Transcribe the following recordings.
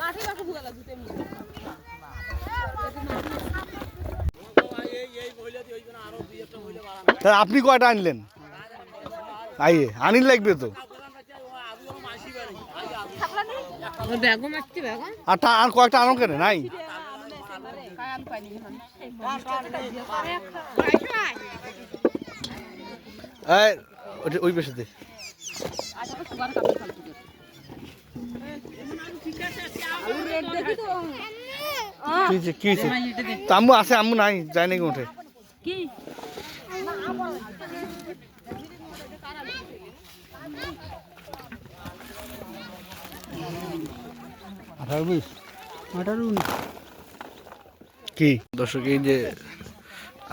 মাঠে মাঠে ভুগা লাগবে তেমনি তা আপনি কয়টা আনলেন? আইয়ে আনিল লাগবে তো। আর তা- আর কয়েকটা আনো কেন? নাই? ওই পেশাতে। কি তা আম্মু আছে, আম্মু নাই, যায় নাকি উঠে। কি? আঠারো বিশ। আঠারো কি? দর্শক এই যে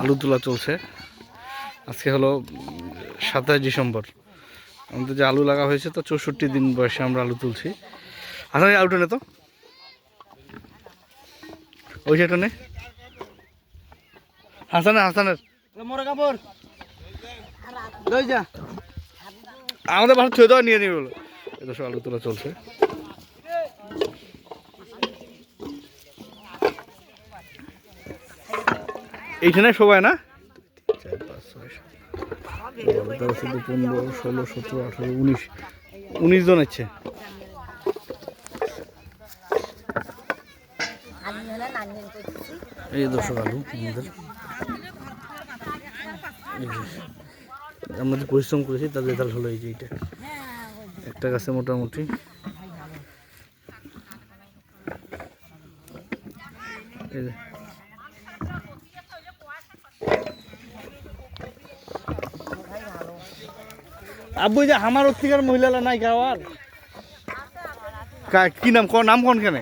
আলু তোলা চলছে আজকে হলো সাতাশ ডিসেম্বর। আমাদের যে আলু লাগা হয়েছে তো চৌষট্টি দিন বয়সে আমরা আলু তুলছি। হাসান এই আলুটা নে তো। ওই সেটা নে। হাসানের হাসানের আমাদের বাসা থুয়ে দেওয়া নিয়ে নিবে বলো। এই দর্শক আলু তোলা চলছে। এইখানে সবাই না? চার, পাঁচ, ছয়, সাত, পনেরো ষোলো সতেরো আঠারো উনিশ উনিশ জন আছে এই দর্শক আলু আমাদের আমরা যে পরিশ্রম করেছি তার রেজাল্ট হলো এই যে এইটা। একটা গাছে মোটামুটি। এই যে। আব্বু এই যে আমার ওর মহিলারা নাই খাওয়ার কা- নাম? কোন নাম কোন কেন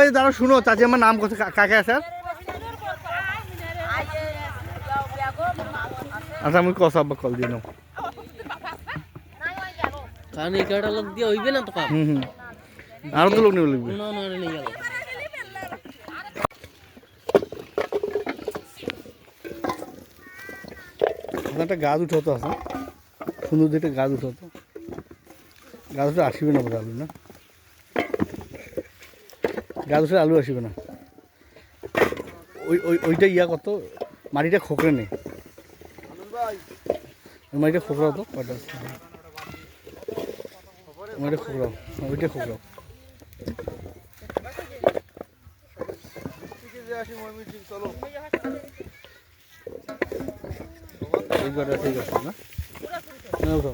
এই দাঁড়া শুনো চাচি আমার নাম কথা কাকে আছে? আচ্ছা আমি কস আব্বা কল দিয়ে নাও। কারণ এই কয়টা লোক দিয়ে হইবে না তো কাপ হুম হুম। আরও তো লোক নেবে লিখবে। না না নিয়ে গেল। একটা গাছ উঠে আছে। সুন্দর একটা গাছ উঠে হতো গাছ উঠে আসবে না বোধ আলু না? গাছ উঠে আলু আসবে না। ওই ওই ওইটা ইয়া কত? মাটিটা খোকরে নেই ওই মাটিটা খোকরা হতো কয়টা আছে? ওই মাটিটা খোকরাও ওইটা খোকরাও এই কটা ঠিক আছে, না উঠো।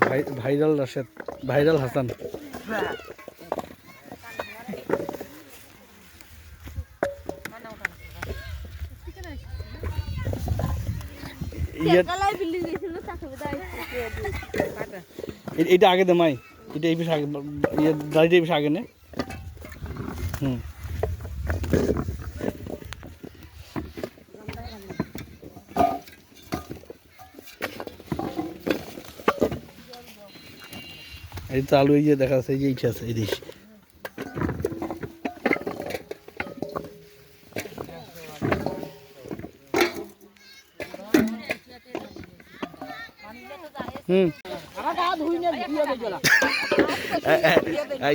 ভাই- ভাইরাল রাশেদ ভাইরাল হাসান। ইয়ে- এটা আগে দে মাই। এটা এই পিস আগে ইয়ে দাড়িটা এই পিস আগে নে। হুম। এই তো আলু এই যে দেখা যাচ্ছে, এই যে এইটা আছে, এই দিস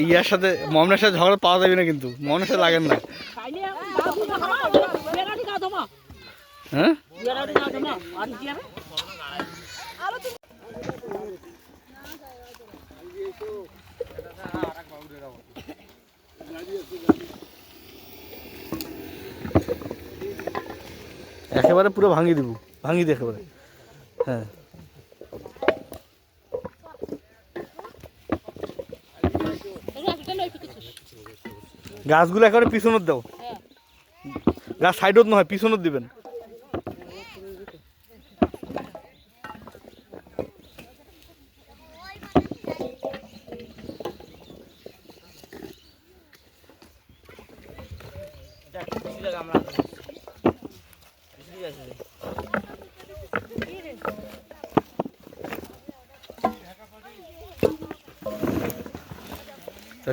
ইয়ার সাথে, মমনের সাথে ঝগড়া পাওয়া যাবে না কিন্তু, মমনের সাথে লাগেন না। হ্যাঁ বেরাটি না দমা আর দিয়ে একেবারে পুরো ভাঙি দিব ভাঙিয়ে দিয়ে একেবারে। হ্যাঁ। গাছগুলো একেবারে পিছনত দাও। গাছ সাইডত নহয় পিছনত দিবেন।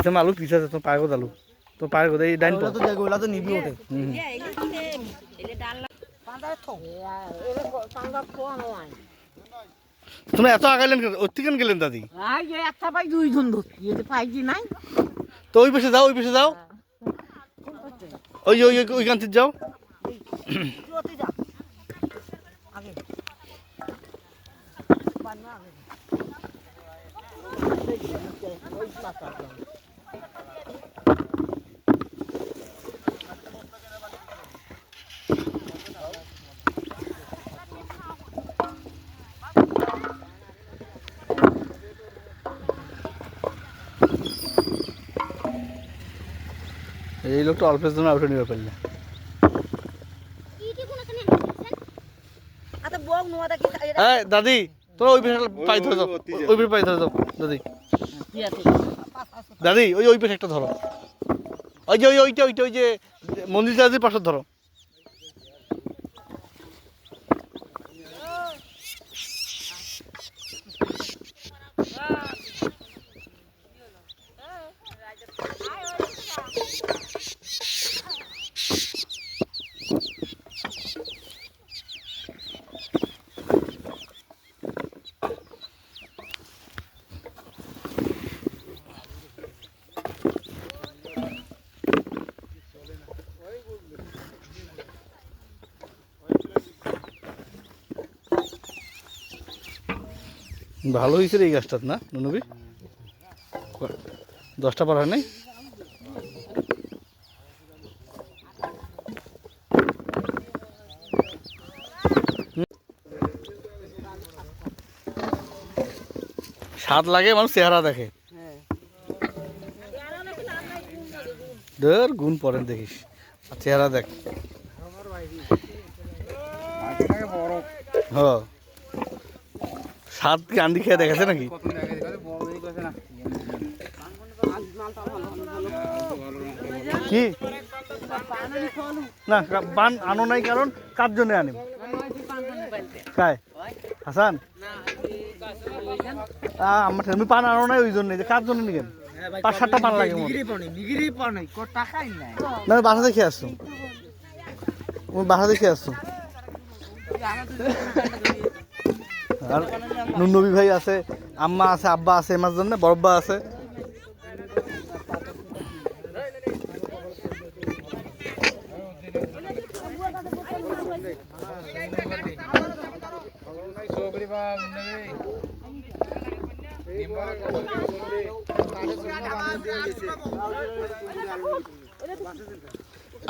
তাতে আলু পিছ আছে তোর পায়ে আলু। তোর পায়ে কোথায় এই ডাইন তো তো দেখো ওলা তো নিবি ওঠে হুম। তুমি এত আগাইলেন কেন ওর থেকে গেলেন দাদি? আই যে একটা পাই দুই জন ধর এতে পাইছি নাই তো ওই পাশে যাও ওই পাশে যাও। ওই ওই ওই- ওইখান থেকে যাও। তুই যা আগে এই লোকটা অল্পের জন্য আউটে নিবে পারলে। আচ্ছা নোয়া দাদি তোরা ওই পেশা পাই ধরে যাও। ওই পাশে পাই ধরে যাও দাদি। দাদি ওই ওই পেশা একটা ধরো। ওই যে ওই ওইটা ওইটা ওই যে মন্দির দাদির পাশে ধরো। ভালো হয়েছে এই গাছটা না, নুনবি? দশটা পার হয় নাই? স্বাদ লাগে, মানুষ চেহারা দেখে। ধর, গুণ পরেন দেখিস। চেহারা দেখ। হ। স্বাদ কি আন্দি খেয়ে দেখেছে নাকি? কি? না পান আনো নাই কারণ কার জন্য আনিম কায় হাসান? আমার তুমি পান আনো নাই ওই জন্য, যে কার জন্য নিকেন পাঁচ সাতটা পান লাগে না বাসা দেখে আসছো। বাসা দেখে আসছো। আর নুনবী ভাই আছে আম্মা আছে আব্বা আছে এমার জন্য বরব্বা আছে।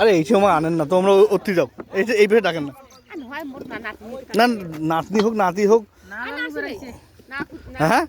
আরে এই সময় আনেন না তোমরা অতি যাও। এই যে এই ভেবে ডাকেন না। না নাতনি হোক নাতি হোক হ্যাঁ?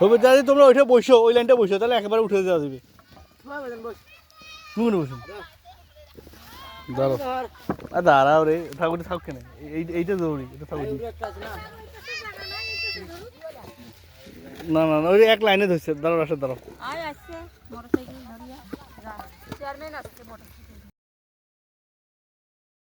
হবে দাদি তোমরা ওইটা বসো ওই লাইনটা বসো তাহলে একেবারে উঠে যাওয়া যাবে। তুমি বসুন। দাঁড়াও। আর দাঁড়াও রে ঠাকুর থাক কেন? এই এইটা জরুরি, এটা থাকুক। না না না, ওই এক লাইনে ধরছে। দাঁড়াও রাস্তা দাঁড়াও।